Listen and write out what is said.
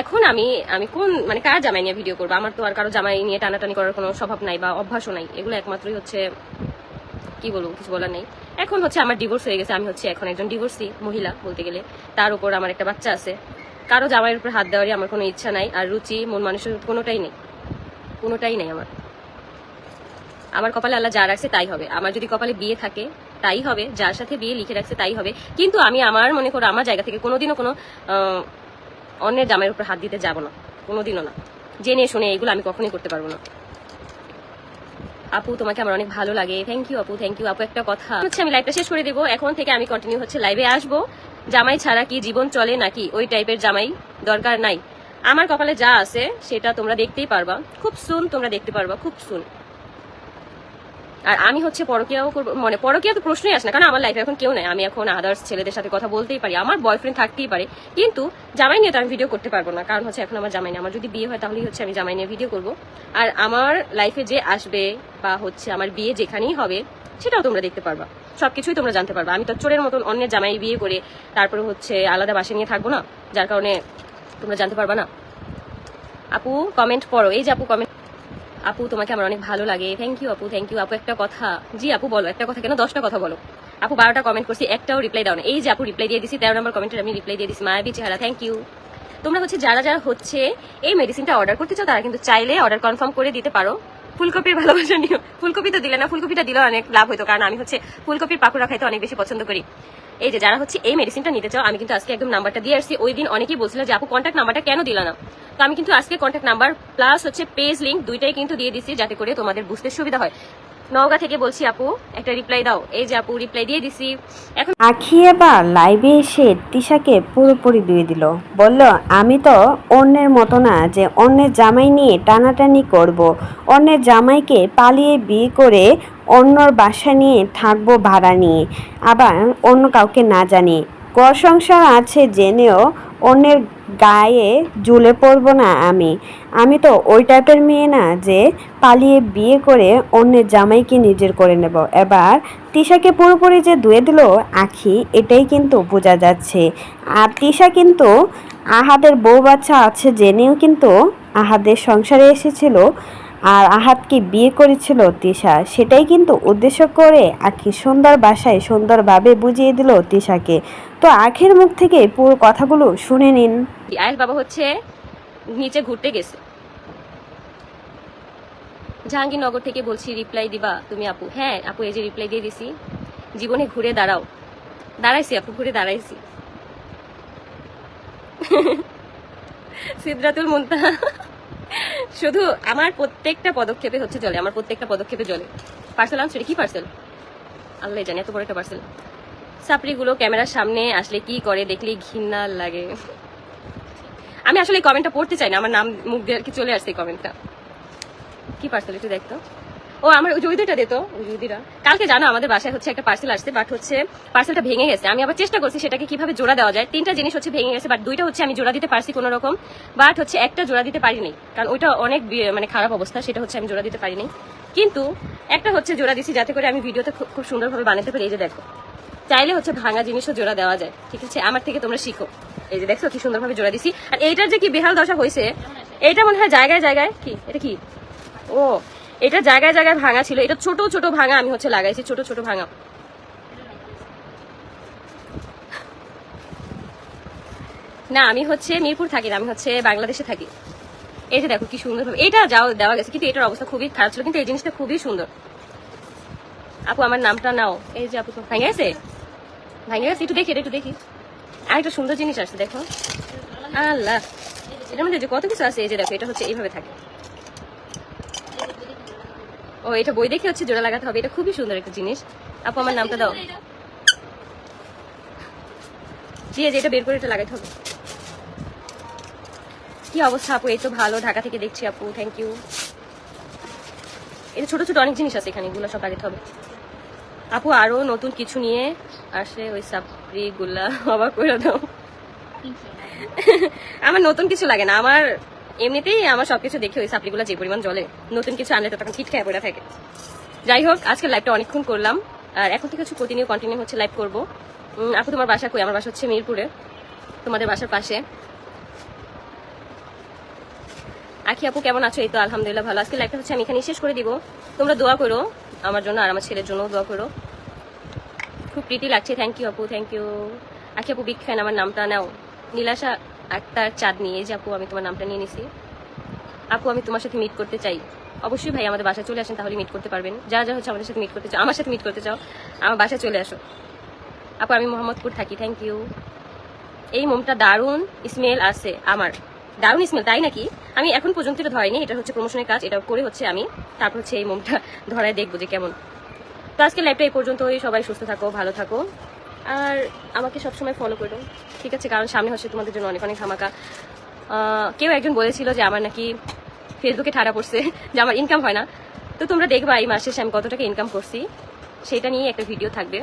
এখন আমি আমি কোন মানে কার জামাই নিয়ে ভিডিও করব? আমার তো আর কারও জামাই নিয়ে টানাটানি করার কোনো স্বভাব নাই বা অভ্যাসও নাই। এগুলো একমাত্রই হচ্ছে, কি বলব, কিছু বলার নেই। এখন হচ্ছে আমার ডিভোর্স হয়ে গেছে, আমি হচ্ছে এখন একজন ডিভোর্সি মহিলা বলতে গেলে। তার উপর আমার একটা বাচ্চা আছে। কারও জামাইয়ের উপর হাত দেওয়ারই আমার কোনো ইচ্ছা নাই, আর রুচি, মন মানুষের কোনোটাই নেই। কোনোটাই নেই আমার। আমার কপালে আল্লাহ যা রাখছে তাই হবে। আমার যদি কপালে বিয়ে থাকে, তাই হবে। যার সাথে বিয়ে লিখে রাখছে, তাই হবে। কিন্তু আমি আমার, মনে করো, আমার জায়গা থেকে কোনোদিনও কোনো অন্যের জামাইয়ের উপর হাত দিতে যাব না। কোনোদিনও না। জেনে শুনে এগুলো আমি কখনোই করতে পারব না। আপু, তোমাকে আমার অনেক ভালো লাগে। থ্যাংক ইউ আপু থ্যাংক ইউ আপু, একটা কথা। হচ্ছে আমি লাইভটা শেষ করে দেবো। এখন থেকে আমি কন্টিনিউ হচ্ছে লাইভে আসব। জামাই ছাড়া কি জীবন চলে নাকি? ওই টাইপের জামাই দরকার নাই। আমার কপালে যা আছে, সেটা তোমরা দেখতেই পারবা। খুব সুন তোমরা দেখতে পারবা। খুব সুন আর আমি হচ্ছে পরকিয়াও করব মানে পরকিয়া তো প্রশ্নই আসে না, কারণ আমার লাইফে এখন কেউ নাই। আমি এখন আদার্স ছেলেদের সাথে কথা বলতেই পারি, আমার বয়ফ্রেন্ড থাকতেই পারে। কিন্তু জামাই নিয়ে তো আমি ভিডিও করতে পারব না, কারণ হচ্ছে এখন আমার জামাই নেই। আমার যদি বিয়ে হয় তাহলেই হচ্ছে আমি জামাই নিয়ে ভিডিও করব। আর আমার লাইফে যে আসবে বা হচ্ছে আমার বিয়ে যেখানেই হবে, সেটাও তোমরা দেখতে পারবা। সবকিছুই তোমরা জানতে পারবা। আমি তো চোরের মতন অন্যের জামাই বিয়ে করে তারপরে হচ্ছে আলাদা বাসা নিয়ে থাকব না, যার কারণে তোমরা জানতে পারবা না। আপু কমেন্ট পড়ো। এই যে আপু কমেন্ট আপু, তোমাকে আমার অনেক ভালো লাগে। থ্যাংক ইউ আপু থ্যাংক ইউ আপু, একটা কথা। জি, আপু, বলো, একটা কথা কেন? দশটা কথা বলো। আপু, বারোটা কমেন্ট করছি, একটাও রিপ্লাই দাও না। এই যে আপু রিপ্লাই দিয়ে দিচ্ছি তেরো নম্বর কমেন্টের আমি রিপ্লাই দিয়ে দিচ্ছি মায়াবী চেহারা থ্যাংক ইউ তোমরা হচ্ছে, যারা যারা হচ্ছে, এই মেডিসিনটা অর্ডার করতে চাও, তারা কিন্তু চাইলে অর্ডার কনফার্ম করে দিতে পারো। ফুলকপির ভালোবাসা নিও। ফুলকপি তো দিলে না, ফুলকপিটা দিলে অনেক লাভ হতো কারণ আমি হচ্ছে ফুলকপির পাকুড়া খাইতে অনেক বেশি পছন্দ করি। এই যে যারা হচ্ছে এই মেডিসিনটা নিতে চাও, আমি কিন্তু আজকে একদম নাম্বারটা দিয়ে আসছি। ওই দিন অনেকেই বলছিল যে, আপু কন্ট্যাক্ট নাম্বারটা কেন দিল না? তো আমি কিন্তু আজকে কন্ট্যাক্ট নাম্বার প্লাস হচ্ছে পেজ লিঙ্ক দুইটাই কিন্তু দিয়ে দিচ্ছি যাতে করে তোমাদের বুঝতে সুবিধা হয়। নওগাঁ থেকে বলছি, আপু, একটা রিপ্লাই দাও। এই যে আপু রিপ্লাই দিয়ে দিছি। এখন আখি এবার লাইভে এসে তিশাকে পুরোপুরি দিয়ে দিল। বলল, আমি তো অন্যের মতো না যে অন্যের জামাই নিয়ে টানাটানি করব। অন্যের জামাইকে পালিয়ে বিয়ে করে অন্যর বাসা নিয়ে থাকব ভাড়া নিয়ে। আবার অন্য কাউকে না জানিয়ে। সংসার আছে জেনেও অন্যের গায়ে ঝুলে পড়ব না আমি। আমি তো ওই টাইপের মেয়ে না যে পালিয়ে বিয়ে করে অন্যের জামাইকে নিজের করে নেব। এবার তিশাকে পুরোপুরি যে ধুয়ে দিল আখি, এটাই কিন্তু বোঝা যাচ্ছে। আর তিশা কিন্তু আহাদের বউ বাচ্চা আছে জেনেও কিন্তু আহাদের সংসারে এসেছিল। আর আহাতকে বিয়ে করেছিল তিশা। সেটাই কিন্তু উদ্দেশ্য করে আখি সুন্দর বাসায় সুন্দরভাবে বুঝিয়ে দিল তিশাকে। তো আখের মুখ থেকে পুরো কথাগুলো শুনে নিন। আয়েশ বাবা হচ্ছে নিচে ঘুরতে গেছে। জাহাঙ্গীরনগর থেকে বলছি, রিপ্লাই দিবা তুমি আপু? হ্যাঁ আপু, এই যে রিপ্লাই দিয়ে দিছি। জীবনে ঘুরে দাঁড়াও। দাঁড়াইছি আপু, ঘুরে দাঁড়াইছি। সিদ্ধাতুল মুন্তা শুধু আমার প্রত্যেকটা পদক্ষেপে হচ্ছে জলে, আমার প্রত্যেকটা পদক্ষেপে জলে। পার্সেল আনছো কি পার্সেল আল্লাহ জানি, এত বড় একটা পার্সেল সাপড়িগুলো ক্যামেরার সামনে আসলে কি করে দেখলে ঘৃণা লাগে। আমি আসলে কমেন্টটা পড়তে চাই না, আমার নাম মুখ দিয়ে আর কি চলে আসছে কমেন্টটা কি পার্সেল একটু দেখতো ও আমার ওই জুদিটা দিত ওই কালকে জানো আমাদের বাসায় হচ্ছে একটা পার্সেল আসছে বাট হচ্ছে পার্সেলটা ভেঙে গেছে। আমি আবার চেষ্টা করছি সেটাকে কীভাবে জোড়া দেওয়া যায়। তিনটা জিনিস হচ্ছে ভেঙে গেছে বাট দুইটা হচ্ছে আমি জোড়া দিতে পারছি কোনো রকম। বাট হচ্ছে একটা জোড়া দিতে পারিনি, কারণ ওইটা অনেক মানে খারাপ অবস্থা, সেটা হচ্ছে আমি জোড়া দিতে পারিনি। কিন্তু একটা হচ্ছে জোড়া দিছি যাতে করে আমি ভিডিওতে খুব সুন্দরভাবে বানাতে পারি। এই যে দেখো, চাইলে হচ্ছে ভাঙা জিনিসও জোড়া দেওয়া যায়। ঠিক আছে? আমার থেকে তোমরা শিখো। এই যে দেখছ কি সুন্দরভাবে জোড়া দিছি। আর এইটার যে কি বেহাল দশা হয়েছে এইটা মনে হয় জায়গায় জায়গায়, কি? এটা কি? ও এটা জায়গায় জায়গায় ভাঙা ছিল। এটা ছোট ছোট ভাঙা আমি হচ্ছে লাগাইছি, ছোট ছোট ভাঙা। না, আমি হচ্ছে মিরপুর থাকি না, আমি হচ্ছে বাংলাদেশে থাকি। এই যে দেখো কি সুন্দর এটা যাও, দেওয়া গেছে, কিন্তু এটার অবস্থা খুবই খারাপ ছিল, কিন্তু এই জিনিসটা খুবই সুন্দর। আপু, আমার নামটা নাও। এই যে আপু ভেঙে গেছে? ভেঙে গেছে? একটু দেখি, এটা একটু দেখি। আর একটা সুন্দর জিনিস আসছে, দেখো। আল্লাহ। এটার মধ্যে যে কত কিছু আছে, এই যে দেখো, এটা হচ্ছে এইভাবে থাকে। ও এটা বই দেখে হচ্ছে জোড়া লাগাতে হবে। এটা খুবই সুন্দর একটা জিনিস। আপু আমার নামটা দাও। জি যে এটা বের করে এটা লাগাতে হবে। কি অবস্থা আপু? এই তো ভালো ঢাকা থেকে দেখছি আপু। থ্যাংক ইউ এটা ছোট ছোট অনেক জিনিস আছে এখানে এগুলো সব লাগাতে হবে। আপু আরও নতুন কিছু নিয়ে আসে ওই সাপড়ি গুলা অবাক করে দাও। আমার নতুন কিছু লাগে না। আমার এমনিতেই আমার সবকিছু দেখে ওই সাপড়িগুলো যে পরিমাণ জলে নতুন কিছু আনলে তো তখন ছিট খেয়ে পড়ে থাকে। যাই হোক, আজকে লাইভটা অনেকক্ষণ করলাম, আর এখন থেকে হচ্ছে কন্টিনিউ কন্টিনিউ হচ্ছে লাইভ করব। আপু তোমার বাসা কই? আমার বাসা হচ্ছে মিরপুরে, তোমাদের বাসার পাশে। আখি আপু, কেমন আছো? এই তো আলহামদুলিল্লাহ ভালো। আজকে লাইফটা হচ্ছে আমি এখানে শেষ করে দিব। তোমরা দোয়া করো আমার জন্য আর আমার ছেলের জন্য দোয়া করো। খুব প্রীতি লাগছে। থ্যাংক ইউ আপু। থ্যাংক ইউ আখি আপু বিগ ফ্যান আমার নামটা নাও। নীলাশা আক্তার চাঁদনি এই যে, আপু, আমি তোমার নামটা নিয়ে নিছি। আপু, আমি তোমার সাথে মিট করতে চাই। অবশ্যই ভাই, আমাদের বাসায় চলে আসেন, তাহলে মিট করতে পারবেন। যা যা হচ্ছে, আমাদের সাথে মিট করতে চাও, আমার সাথে মিট করতে চাও, আমার বাসায় চলে আসো। আপু, আমি মোহাম্মদপুর থাকি থ্যাংক ইউ এই মোমটা দারুণ স্মেল আছে আমার। দারুণ স্মেল তাই নাকি? আমি এখন পর্যন্ত এটা ধরাইনি এটা হচ্ছে প্রমোশনের কাজ, এটা করে হচ্ছে আমি। তারপর হচ্ছে এই মোমটা ধরায় দেখব যে কেমন। তো আজকে লাইভটা এই পর্যন্তই, সবাই সুস্থ থাকো, ভালো থাকো। আর আমাকে সবসময় ফলো করো, ঠিক আছে? কারণ সামনে হচ্ছে তোমাদের জন্য অনেক অনেক ধামাকা। কেউ একজন বলেছিল যে আমার নাকি ফেসবুকে ঠাড়া পড়ছে, যে আমার ইনকাম হয় না। তো তোমরা দেখবা এই মাসে আমি কত টাকা ইনকাম করছি, সেটা নিয়ে একটা ভিডিও থাকবে।